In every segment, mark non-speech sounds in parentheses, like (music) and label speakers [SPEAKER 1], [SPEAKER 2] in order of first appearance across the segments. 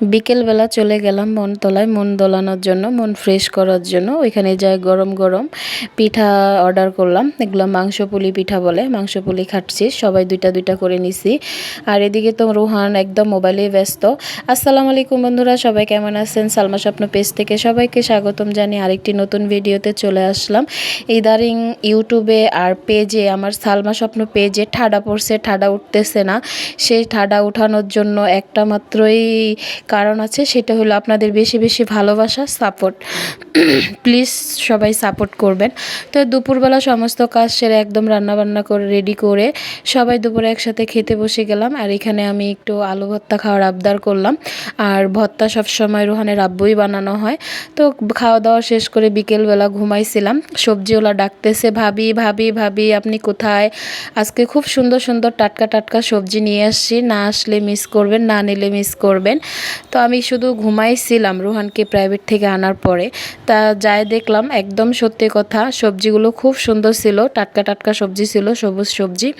[SPEAKER 1] বিকেলবেলা চলে গেলাম মন তলায় মন দোলানোর জন্য, মন ফ্রেশ করার জন্য। ওইখানে যাই গরম গরম পিঠা অর্ডার করলাম। এগুলো মাংস পুলি পিঠা বলে মাংস পুলি খাচ্ছি। সবাই দুইটা দুইটা করে নিছি। আর এদিকে তো রোহান একদম মোবাইলে ব্যস্ত। আসসালামু আলাইকুম বন্ধুরা, সবাই কেমন আছেন? সালমা স্বপ্ন পেজ থেকে সবাইকে স্বাগতম জানি আরেকটি নতুন ভিডিওতে চলে আসলাম। ইদারিং ইউটিউবে আর পেজে আমার সালমা স্বপ্ন পেজে ঠাডা পড়ছে, ঠাডা উঠতেছে না। সেই ঠাডা উঠানোর জন্য একটা মাত্রই কারণ আছে, সেটা হলো আপনাদের বেশি বেশি ভালোবাসা সাপোর্ট প্লিজ (clears throat) সবাই সাপোর্ট করবেন। তো দুপুরবেলা সমস্ত কাজ সেরে একদম রান্নাবান্না করে রেডি করে সবাই দুপুরে একসাথে খেতে বসে গেলাম। আর এখানে আমি একটু আলু ভর্তা খাওয়ার আবদার করলাম। আর ভর্তা সবসময় রোহানের আব্বুই বানানো হয়। তো খাওয়া দাওয়া শেষ করে বিকেলবেলা ঘুমাইছিলাম। সবজিওয়ালা ডাকতেছে, ভাবি ভাবি ভাবি, আপনি কোথায়? আজকে খুব সুন্দর সুন্দর টাটকা টাটকা সবজি নিয়ে আসছি। না আসলে মিস করবেন, না নিলে মিস করবেন। তো আমি শুধু ঘুমাইছিলাম রোহানকে প্রাইভেট থেকে আনার পরে। তা যাই দেখলাম, একদম সত্যি কথা, সবজিগুলো খুব সুন্দর ছিল, টাটকা টাটকা সবজি ছিল, সবুজ সবজি।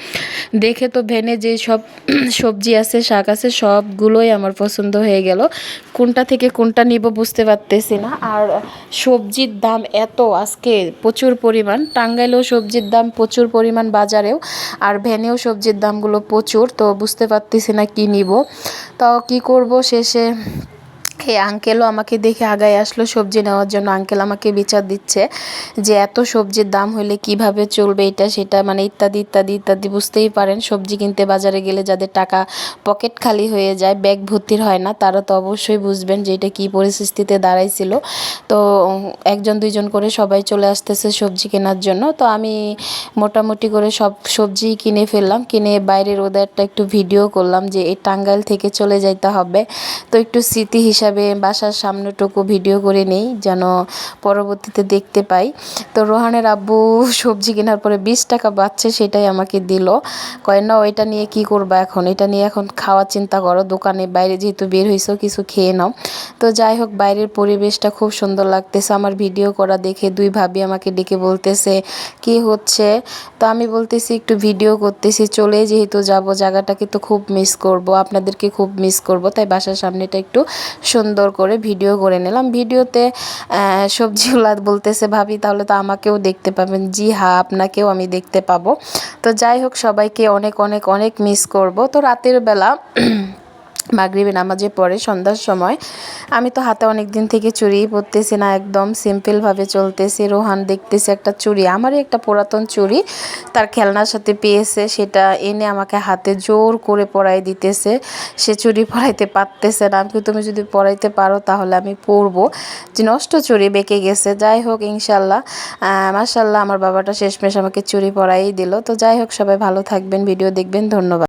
[SPEAKER 1] দেখে তো ভেনে যে সব (clears throat) সবজি আছে, শাক আছে, সবগুলোই আমার পছন্দ হয়ে গেল। কোনটা থেকে কোনটা নিব বুঝতে পারতেছি না। আর সবজির দাম এত, আজকে প্রচুর পরিমাণ। টাঙ্গাইলেও সবজির দাম প্রচুর পরিমাণ, বাজারেও। আর ভ্যানেও সবজির দামগুলো প্রচুর, তো বুঝতে পারতেছি না কী নিব। তো কি করব শেষে? এই আঙ্কেলও আমাকে দেখে আগায় আসলো সবজি নেওয়ার জন্য। আঙ্কেল আমাকে বিচার দিচ্ছে যে এত সবজির দাম হলে কীভাবে চলবে এটা, সেটা মানে ইত্যাদি ইত্যাদি ইত্যাদি, বুঝতেই পারেন। সবজি কিনতে বাজারে গেলে যাদের টাকা পকেট খালি হয়ে যায় ব্যাগ ভর্তির হয় না, তারা তো অবশ্যই বুঝবেন যে এটা কী পরিস্থিতিতে দাঁড়াইছিল। তো একজন, দুইজন করে সবাই চলে আসতেছে সবজি কেনার জন্য। তো আমি মোটামুটি করে সব সবজি কিনে ফেললাম। কিনে বাইরের ওদেরটা একটু ভিডিও করলাম যে এই টাঙ্গাইল থেকে চলে যাইতে হবে। তো একটু স্মৃতি হিসাবে হিসাবে বাসার সামনেটুকু ভিডিও করে নেই, যেন পরবর্তীতে দেখতে পাই। তো রোহানের আব্বু সবজি কেনার পরে বিশ টাকা বাচ্ছে সেটাই আমাকে দিল। কয় না ওইটা নিয়ে কি করবা এখন? এটা নিয়ে এখন খাওয়ার চিন্তা করো, দোকানে বাইরে যেহেতু বের হয়েছো কিছু খেয়ে নাও। তো যাই হোক, বাইরের পরিবেশটা খুব সুন্দর লাগতেছে। আমার ভিডিও করা দেখে দুই ভাবি আমাকে ডেকে বলতেছে, কি হচ্ছে? তো আমি বলতেছি, একটু ভিডিও করতেছি চলে যেহেতু যাব, জায়গাটাকে তো খুব মিস করব, আপনাদেরকে খুব মিস করব, তাই বাসার সামনেটা একটু সুন্দর করে ভিডিও করে নিলাম। ভিডিওতে সবজিগুলা বলতেছে, ভাবি, তাহলে তো আমাকেও দেখতে পাবেন। জি হ্যাঁ আপনাকেও আমি দেখতে পাবো। তো যাই হোক, সবাইকে অনেক অনেক অনেক মিস করব। তো রাতের বেলা মাগরিবে নামাজে পড়ে সন্ধ্যার সময়, আমি তো হাতে অনেক দিন থেকে চুরি পরতেছি না, একদম সিম্পলভাবে চলতেছি, রোহান দেখতেছে একটা চুড়ি আমারই একটা পুরাতন চুড়ি তার খেলনার সাথে পেয়েছে, সেটা এনে আমাকে হাতে জোর করে পরাই দিতেছে, সে চুড়ি পরাইতে পারতেছে না, আমি তুমি যদি পরাইতে পারো তাহলে আমি পরবো। যে নষ্ট চুড়ি বেঁকে গেছে, যাই হোক ইনশাল্লাহ মাসাল্লাহ আমার বাবাটা শেষমেশ আমাকে চুড়ি পরাই দিল, তো যাই হোক, সবাই ভালো থাকবেন ভিডিও দেখবেন, ধন্যবাদ।